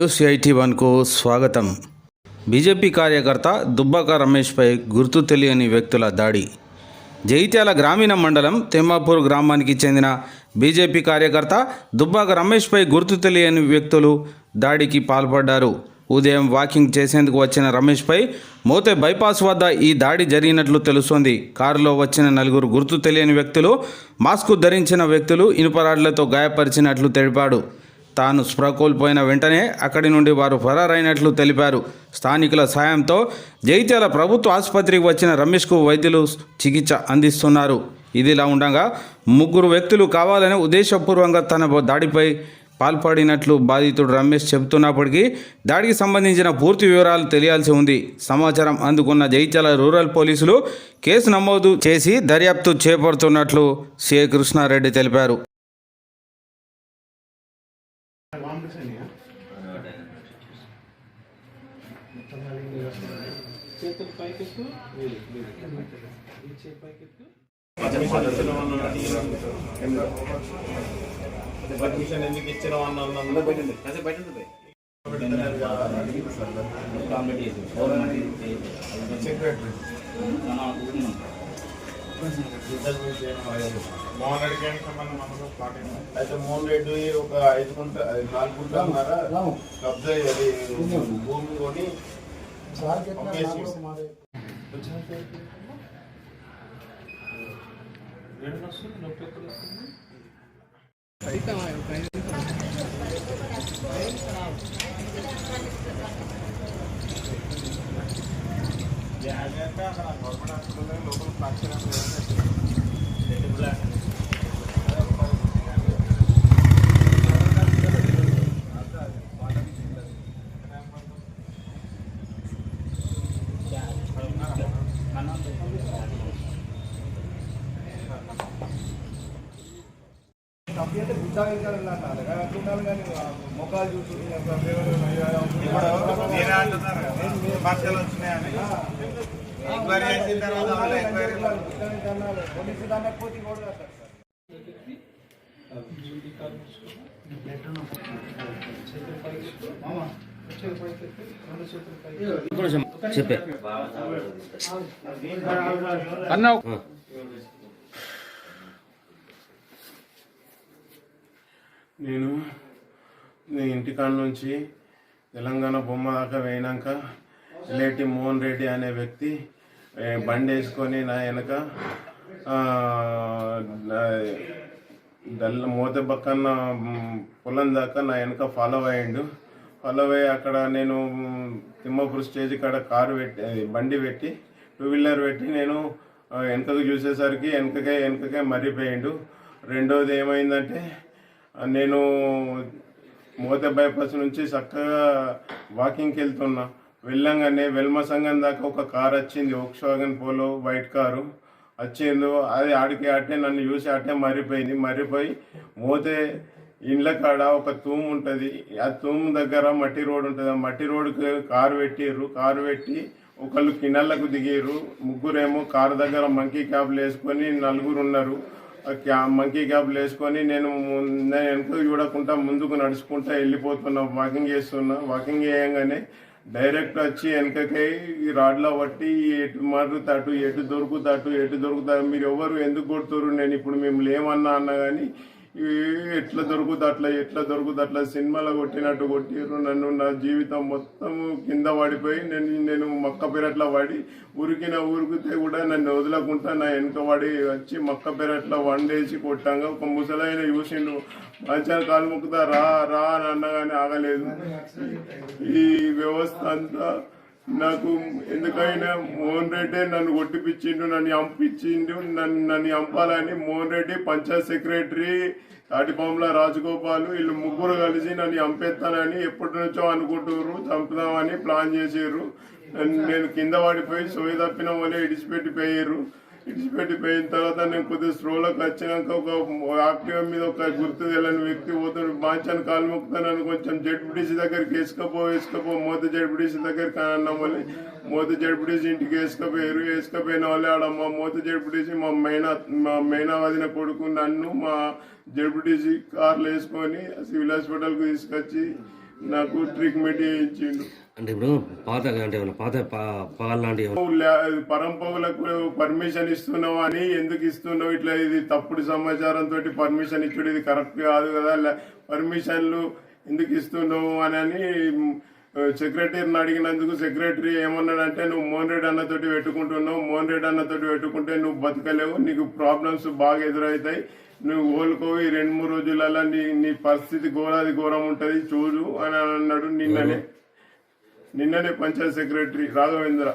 న్యూస్ఐటీ eighty వన్కు స్వాగతం. BJP కార్యకర్త దుబ్బాక రమేష్పై గుర్తు తెలియని వ్యక్తుల దాడి. జైత్యాల గ్రామీణ మండలం తెమ్మాపూర్ గ్రామానికి చెందిన బీజేపీ కార్యకర్త దుబ్బాక రమేష్పై గుర్తు తెలియని వ్యక్తులు దాడికి పాల్పడ్డారు. ఉదయం వాకింగ్ చేసేందుకు వచ్చిన రమేష్పై మోతే బైపాస్ వద్ద ఈ దాడి జరిగినట్లు తెలుస్తోంది. కారులో వచ్చిన నలుగురు గుర్తు తెలియని వ్యక్తులు మాస్కు ధరించిన వ్యక్తులు ఇనుపరాడ్లతో గాయపరిచినట్లు తెలిపాడు. తాను స్పృహ కోల్పోయిన వెంటనే అక్కడి నుండి వారు ఫరారైనట్లు తెలిపారు. స్థానికుల సాయంతో జైత్యాల ప్రభుత్వ ఆసుపత్రికి వచ్చిన రమేష్కు వైద్యులు చికిత్స అందిస్తున్నారు. ఇదిలా ఉండగా ముగ్గురు వ్యక్తులు కావాలని ఉద్దేశపూర్వకంగా తన దాడిపై పాల్పడినట్లు బాధితుడు రమేష్ చెబుతున్నప్పటికీ దాడికి సంబంధించిన పూర్తి వివరాలు తెలియాల్సి ఉంది. సమాచారం అందుకున్న జైత్యాల రూరల్ పోలీసులు కేసు నమోదు చేసి దర్యాప్తు చేపడుతున్నట్లు సిఐ కృష్ణారెడ్డి తెలిపారు. చేతులు పైకెత్తు. వేలు ఈ చేతి పైకెత్తు పర్మిషన్ ఎందుకు ఇచ్చిన మోహన్ సంబంధం అయితే మోహన్ రెడ్డి ఒక ఐదు గుంట నాలుగు గుంటలున్నారా కబ్జా అది భూమి కొని అమ్మేసి వేడి వస్తుంది నొప్పి గవర్నమెంట్ హాస్పిటల్ లోపల ఫ్రాక్చర్ మొక్కలు ఇప్పుడు నేనే అంటున్నారు కదా, సమస్యలు వచ్చినాయని. ఎంక్వైరీ చేసిన తర్వాత మళ్ళీ ఎంక్వైరీ చెప్పే. నేను నీ ఇంటికాడ నుంచి తెలంగాణ బొమ్మ దాకా వేయినాక లేటి మోహన్ రెడ్డి అనే వ్యక్తి బండి వేసుకొని నా వెనక ఆ, నా- మూత పక్కన పొలం దాకా నా వెనక ఫాలో అయ్యిండు. ఫాలో అయ్యి అక్కడ నేను తిమ్మపూర్ స్టేజ్ కాడ కారు పెట్టి బండి పెట్టి టూ వీలర్ పెట్టి నేను వెనకకు చూసేసరికి వెనకకే వెనకకే మర్రిపోయిండు. రెండోది ఏమైందంటే నేను మోతే బైపాస్ నుంచి చక్కగా వాకింగ్కి వెళ్తున్నా. వెళ్ళంగానే వెల్మ సంఘం దాకా ఒక కార్ వచ్చింది. ఓక్స్వాగన్ పోలో వైట్ కారు వచ్చిందో. అది ఆడికి అట్టే నన్ను చూసి అట్టే మరిపోయింది. మరిపోయి మోతే ఇండ్ల కాడ ఒక తూము ఉంటుంది. ఆ తూము దగ్గర మట్టి రోడ్ ఉంటుంది. ఆ మట్టి రోడ్కి కారు పెట్టిర్రు. కారు పెట్టి ఒకళ్ళు కిన్నెలకు దిగిర్రు. ముగ్గురేమో కారు దగ్గర మంకీ క్యాబ్లు వేసుకొని నలుగురు ఉన్నారు. మంకీ క్యాప్ వేసుకొని నేను నేను వెనుక చూడకుండా ముందుకు నడుచుకుంటా వెళ్ళిపోతున్నా. వాకింగ్ చేస్తున్నా. వాకింగ్ చేయగానే డైరెక్ట్ వచ్చి వెనకకై ఈ రాడ్లో పట్టి ఎటు మారుతాటు ఎటు దొరుకుతాటు ఎటు దొరుకుతాడు మీరు ఎవరు ఎందుకు కొడుతురు నేను ఇప్పుడు మిమ్మల్ని ఏమన్నా అన్నా కానీ ఎట్లా దొరుకుతుంది అట్లా ఎట్లా దొరుకుతుంది అట్లా సినిమాలో కొట్టినట్టు కొట్టిర్రు నన్ను నా జీవితం మొత్తం కింద పడిపోయి నేను నేను మక్క పెరట్ల పడి ఉరికిన ఉరికితే కూడా నన్ను వదలకుండా నా వెనుక పడి వచ్చి మక్క పెరట్ల వండేసి కొట్టాంగా ఒక ముసలైన చూసిండు. మంచిగా కాలు ముక్కుతా రా రా అని అన్నగానే ఆగలేదు. ఈ వ్యవస్థ అంతా నాకు ఎందుకైనా మోహన్ రెడ్డి నన్ను కొట్టిపించిండు నన్ను అంపించిండు నన్ను నన్ను చంపాలని మోహన్ రెడ్డి పంచాయత్ సెక్రటరీ తాటిపాముల రాజగోపాల్ వీళ్ళు ముగ్గురు కలిసి నన్ను చంపేస్తానని ఎప్పటి నుంచో అనుకుంటున్నారు చంపుదామని ప్లాన్ చేసారు నేను కింద పడిపోయి సోయి తప్పిన వలే ఇడిచిపెట్టిపోయారు విడిచిపెట్టిపోయిన తర్వాత నేను కొద్దిగా స్ట్రోలోకి వచ్చినాక ఒక యాక్టివ్ మీద ఒక గుర్తు తెలియని వ్యక్తి పోతాడు. బాంచాను కాలు మొక్కుతానని కొంచెం జడ్పీటీసీ దగ్గరికి వేసుకపో వేసుకపో మోత జడ్పీటీసీ దగ్గరికి అన్న మళ్ళీ. మోత జడ్పీటీసీ ఇంటికి వేసుకపోయారు వేసుకపోయిన వాళ్ళే ఆడ మా మోత జడ్పీటీసీ మా మైనా మా మైనా వదిన కొడుకు నన్ను మా జడ్పీటీసీ కార్లు వేసుకొని సివిల్ హాస్పిటల్కి తీసుకొచ్చి నాకు ట్రీట్మెంట్ చేయించిండు. అంటే ఇప్పుడు పాత అంటే పాత పా- పాలు లాంటివి ఏమన్నా- నువ్వు లే- పరంపవులకు పర్మిషన్ ఇస్తున్నావు అని ఎందుకు ఇస్తున్నావు? ఇట్లా ఇది తప్పుడు సమాచారం తోటి పర్మిషన్ ఇచ్చుడు. ఇది కరెక్ట్ కాదు కదా. పర్మిషన్లు ఎందుకు ఇస్తున్నావు అని అని సెక్రటరీని అడిగినందుకు సెక్రటరీ ఏమన్నాడంటే నువ్వు మోహన్ రెడ్డి అన్నతోటి పెట్టుకుంటున్నావు. మోహన్ రెడ్డి అన్నతోటి పెట్టుకుంటే నువ్వు బతకలేవు. నీకు ప్రాబ్లమ్స్ బాగా ఎదురవుతాయి. నువ్వు కోలుకోవు రెండు మూడు రోజులలో నీ నీ పరిస్థితి ఘోరాది ఘోరం ఉంటది చూడు అని అన్నాడు నిన్ననే. నిన్ననే పంచాయత్ సెక్రటరీ రాఘవేంద్ర.